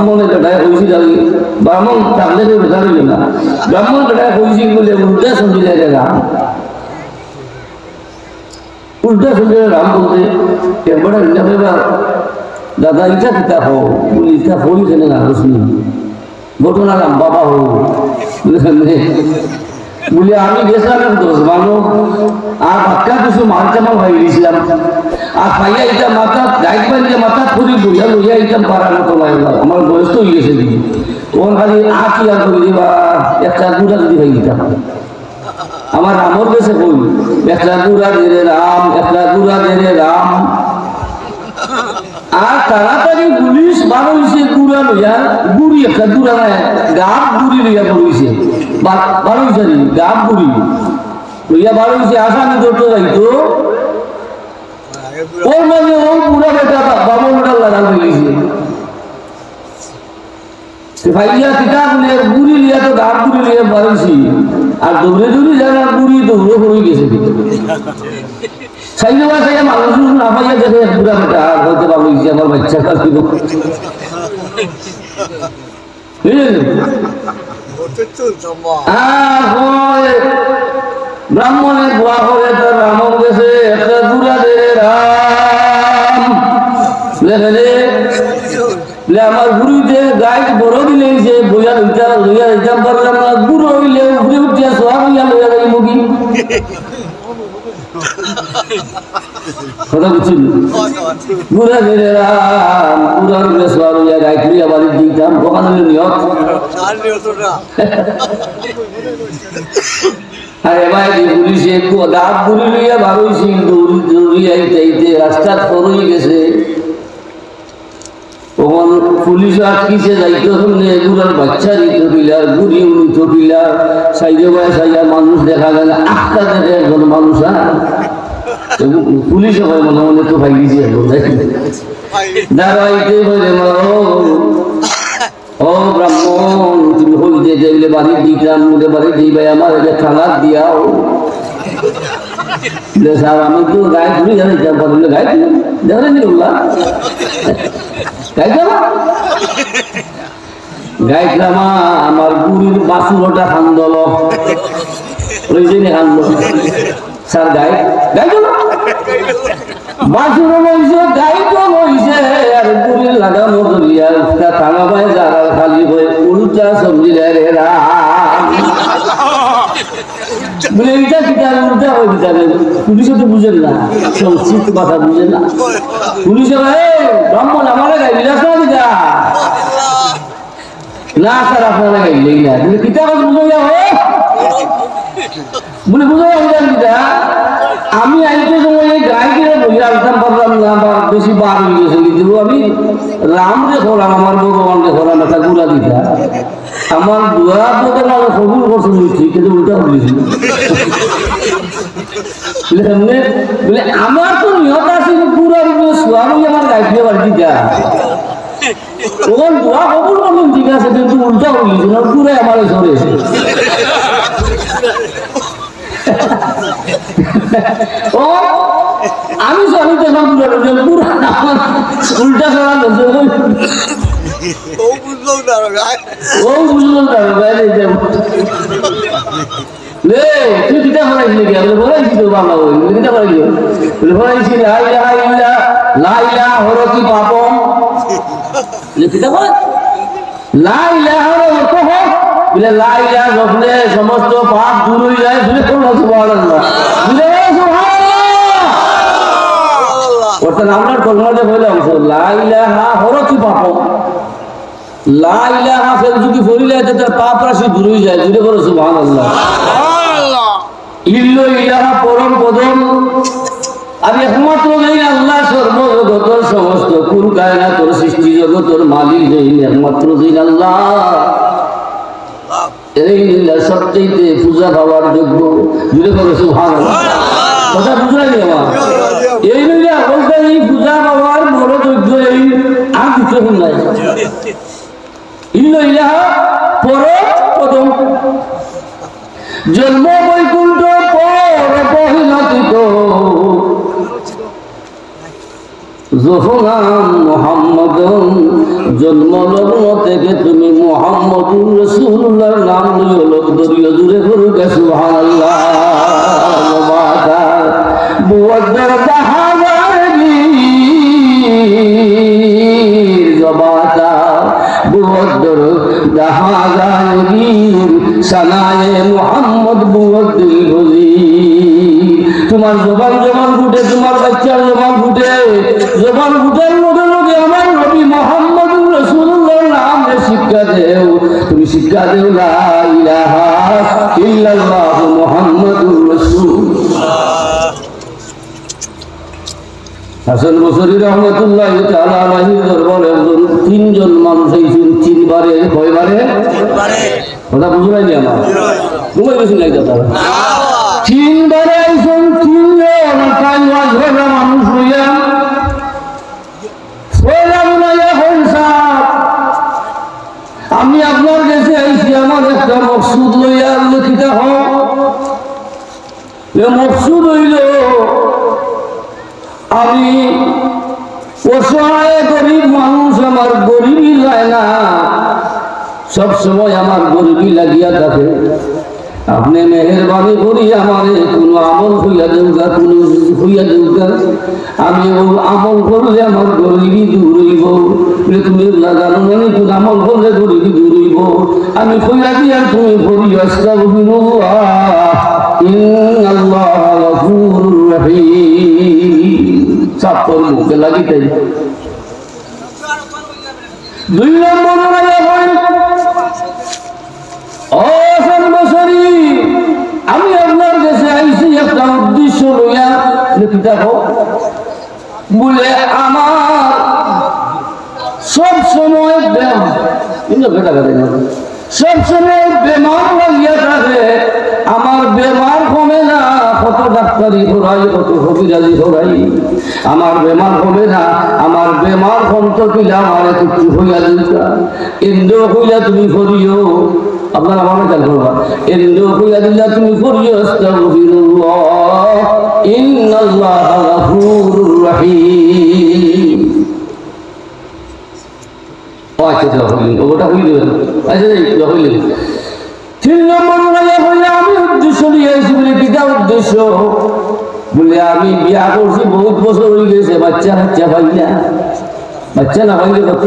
ব্রাহ্মণের বেটায় আর কি। ব্রাহ্মণ তাদের বেটা রইল না। ব্রাহ্মণ বেটায় হয়েছিল বলে উল্টা রে রাম উল্টা শুনছিল রাম বলতে এবার দাদা ইটা কিতা হো বলি ইটা হই কেন না ঘটনা রাম বাবা হো বলে, আমি গেছিলাম দোষ মানুষ আর বাক্কা কিছু মারচামা ভাই গেছিলাম। আর পাইয়া এটা মাথা, গাইড পাইলে মাথা ফুরি বইয়া লইয়া এটা পারার মতো লাগে আমার বয়স তো গেছে দিদি ওখান খালি আ কি আর করে দিবা একটা গুড়া যদি ভাই দিতাম আমার রামর কাছে কই একটা গুড়া দে রাম, একটা গুড়া দে রাম। আর তাড়াতাড়ি পুলিশ বারো হয়েছে গুড়া লইয়া, গুড়ি, একটা নাই গাব গুড়ি লইয়া বলছে হয়েছে গাব গুড়ি লইয়া হয়েছে আসামি ধরতে যাইতো, ওর মাঝে ও বুড়া বেটা বাবা বেটা লাগান হয়েছে ভাইয়া কিতা বলে বুড়ি লিয়া তো গাব গুড়ি লিয়া বারোছি আর দৌড়ে দৌড়ে যারা বুড়ি দৌড়ে পড়ে গেছে সাইলে বা সাইয়া মানুষ না পাইয়া দেখে বুড়া বেটা হয়তো বাবু আমার বাচ্চা কাটিব ব্রাহ্মণের দোয়া করে তার রামন দেশে একটা গুড়া দে রাম লেখে আমার গুরুতে গাইড বড় দিলে যে বইয়া লইতা লইয়া লইতাম পারলাম না গুরু হইলে উপরে উঠিয়া সোয়া লইয়া লইয়া গেল মুগি কথা বুঝছিল গুড়া ধরে রাম গুড়া হইলে সোয়া লইয়া গাইড লইয়া বাড়ি দিতাম ওখানে নিয়ত আরে ভাই দাঁত বুড়ি লইয়া ভাবইছি দৌড়ি দৌড়ি পরই গেছে পুলিশ আটকিছে যাইতে এগুলার বাচ্চা বিলার গুড়ি সাইডে বাই সাইডে মানুষ দেখা গেল আটটা দেখে একজন মানুষ হ্যাঁ পুলিশে মনে মনে তো ভাই গেছে দাঁড়াইতে বলে ও ব্রাহ্মণ তুমি হইতে যাইলে বাড়ি দিতাম বলে বাড়ি দিবে আমার এটা খালার দিয়াও স্যার আমি তো গায়ে ঘুরে জানি বলে গায়ে গাইলামা আমার গুড়ির বাসুরটা খান্দল রইজেনি খান্দ স্যার গাই গাই বাসুর লইছে গাই তো লইছে আর গুড়ির লাগানো উঠটা থানা পায় যারা খালি হয়ে উল্টা সবজি রে রাম বলে, এটা কিটা উল্টা হয়ে যাবে পুলিশে তো বুঝেন না, সংস্কৃত কথা বুঝেন না। পুলিশে ভাই ব্রাহ্মণ আমার গাই বিলাস না দিদা। না, স্যার আপনারা গাইলেই না। বলে, কিতা কথা বুঝো যা হো বলে দিদা আমি আইতে সময় গাই কিনে বলে আনতাম পারলাম না, বা বেশি বার হয়ে আমি রাম রে খোলাম আমার ভগবান রে খোলাম একটা গুড়া দিদা আমার দুয়া তোকে না কবুল করছে নিচ্ছি কিন্তু উল্টা বলেছিল বলে আমার তো নিহত আছে পুরো সোয়ামি আমার গাইতে পারছি যা তখন দোয়া কবুল করলাম ঠিক আছে, কিন্তু উল্টা হয়েছিল পুরো আমার সরে ও আমি সরি দেখলাম পুরো আমার উল্টা সরা ও বুঝলো না বাইরে যাব লে তুই ফরাইছিস নাকি আমি ফরাইছি তো বাংলা বই তুই কিটা ফরাইছিস বলে ইলাহা ইল্লা হরতি পাপম ফরাই লা ইলাহা অর্থ হয় বলে লা ইলাহা যখনে সমস্ত পাপ দূর হয়ে যায় বলে কোন সুবহানাল্লাহ বলে সুবহানাল্লাহ অর্থাৎ আমরা কলমাতে বললাম লা ইলাহা লা ফের যদি ফরিলে তার পাপ রাশি দূর হয়ে যায় জুড়ে করো সুবহানাল্লাহ। ইল্ল ইলাহা পরম পদম। আর একমাত্র যেই আল্লাহ সর্বজগতর সমস্ত কুল কায়নাতর সৃষ্টি জগতর মালিক যেই একমাত্র যেই আল্লাহ। এই সবচেয়ে পূজা পাওয়ার যোগ্য। জুড়ে করো সুবহানাল্লাহ। কথা বুঝলাই আমার এই লীলা বলতে এই পূজা পাওয়ার বড় যোগ্য এই আর কিছু নাই। ইল্ল পদম জন্ম বৈকুণ্ঠ পর জফরান মোহাম্মদ জন্ম লগ্ন থেকে তুমি মোহাম্মদুর রসুল্লাহর নাম লইও লোক দরিয় দূরে করুক সুবহানাল্লাহ। বুয়াদ্দার বাহাবারি জবাতা বুয়াদ্দার দাহাগানি সানায়ে মোহাম্মদ বুয়াদ্দিল হলি তোমার জবান জবান ফুটে তোমার বাচ্চার জবান ফুটে। জবান ফুটার লগে লগে আমার নবী মোহাম্মদ রসুল্লাহর নাম শিক্ষা দেও। তুমি শিক্ষা দেও লা ইলাহা ইল্লাল্লাহ মুহাম্মাদুর রাসূল হাসান বসরি রহমতুল্লাহ দরবারে একজন তিনজন মানুষ এইছেন তিনবারে কয়বারে? কথা বুঝলাইনি আমার? ঘুমাই গেছেন নাই দাদা তিনবারে মকসুদ লইয়া লিখিত এ মকসুদ হইল, আমি অসহায় গরিব মানুষ, আমার গরিবই যায় না। সবসময় আমার গরিবই লাগিয়া থাকে। আপনি মেহরবানি করি, আমারে কোনো আমল হইয়া দেউকা কোনো হইয়া দেউকা আমি ও আমল করলে আমার গরিবই দূর হইব। তুমি লাগানো মানে কোন আমল করলে গরিবই দূর হইব। আমি কইয়া দিয়া তুমি করি আস্তাগফিরুল্লাহ, ইন্নাল্লাহ গফুরুর রহিম। চাপ মুখে লাগিতে দুই নম্বর লিখি দেখো, বলে আমার সব সময় ব্যায়াম কিন্তু বেটা বেটা বেমার থাকে আমার বেমার কমে না, কত কত আমার বেমার কমে না, আমার আমার কিছু হইয়া দিতা ইন্দ্র হইয়া তুমি করিও আপনার আমার খেয়াল করবা হইয়া দিলা তুমি করিও আস্তাগফিরুল্লাহ ইন্নাল্লাহ গাফুরুর রহিম। আচ্ছা আচ্ছা ওটা হইল। আচ্ছা আমি উদ্দেশ্য নিয়ে এসেছি বলে উদ্দেশ্য। বলে, আমি বিয়া করছি, বহুত বছর হয়ে গেছে বাচ্চা বাচ্চা পাই না। বাচ্চা না কত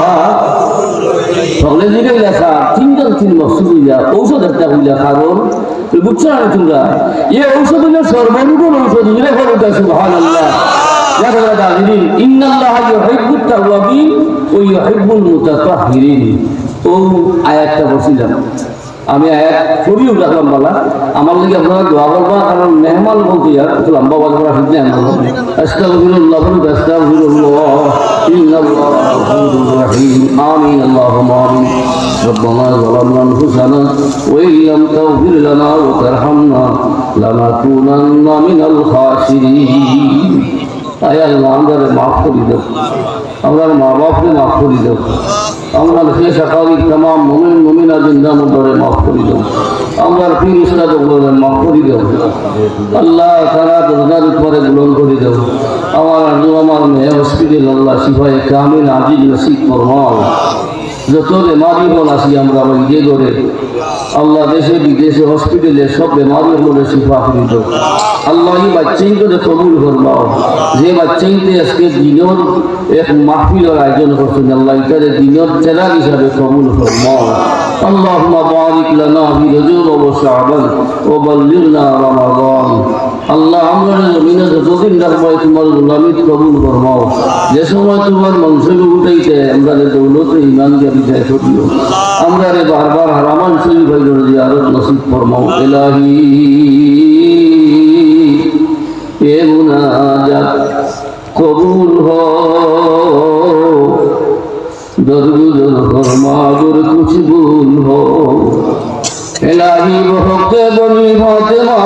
দিকে লেখা তিনজন তিন মকসুদ হইয়া ঔষধ একটা হইয়া কারণ। বুঝছ না তোমরা? এ ঔষধ হইলে সর্বনিকট ঔষধ হইলে ফলটা সুবহান আল্লাহ ও আয়াতটা বলছিলাম আমি আয়াত খুবই উঠালাম বলা আমার লিগে আপনারা দোয়া করবা কারণ মেহমান বলতে আর একটু লম্বা বাজ করা ঠিক না আস্তাগফিরুল্লাহ বলুন আস্তাগফিরুল্লাহ ইন্নাল্লাহ গফুরুর রহিম আমিন আল্লাহুম্মা আমিন ربنا ظلمنا انفسنا وان لم تغفر لنا وترحمنا لنكونن من الخاسرين আয় আল্লাহ আমরা মাফ করি দাও আমরা মা বাপকে মাফ করি দাও আমরা সে সকালি তাম মুমিন মুমিনা জিন্দা মুদরে মাফ করি দাও। আমরা পীর উস্তাদ বলে মাফ করি দাও। আল্লাহ তারা দরজার উপরে গ্রহণ করে দাও। আমার আজু আমার মেয়ে হসপিটাল আল্লাহ সিফাই কামিল আজিজ নসিব ফরমাও। যত বেমারি বল আসি আমরা আমার ইয়ে করে আল্লাহ দেশে, বিদেশে হসপিটালে সব বেমারি বলে শিফা করি দাও আল্লাহ এই বাচ্চাইকে কবুল করবাও যে বাচ্চাইতে আজকে দিনের এক মাহফিলের আয়োজন করছেন, আল্লাহ ইতারে দিনের চেরা হিসাবে কবুল করবাও اللهم بارك لنا في رجب وشعبان وبلغنا رمضان আল্লাহ আমরা জমিনে যতদিন রাখবো তোমার গোলামিত কবুল করবাও যে সময় তোমার মনসুব উঠাইতে আমরা দৌলতে ইমান জারি যায় করিও আমরা রে বারবার হারামান শরীফ ভাই জিয়ারত নসিব ফরমাও ইলাহি এ মুনাজাত কবুল হো দরগুজর ফরমাগুর খুশবুল হো এলাহি বহকে বলি ফাতেমা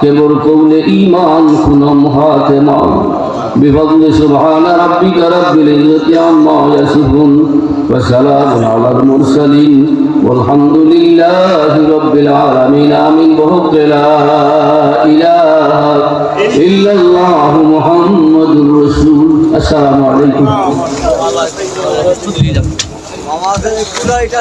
কেবল কৌলে ইমান কুনম হাতেমা بفضل سبحان ربك رب العزة عما يصفون وسلام على المرسلين والحمد لله رب العالمين آمين بحق لا إله إلا الله محمد رسول السلام عليكم আমাদের পুরো এটা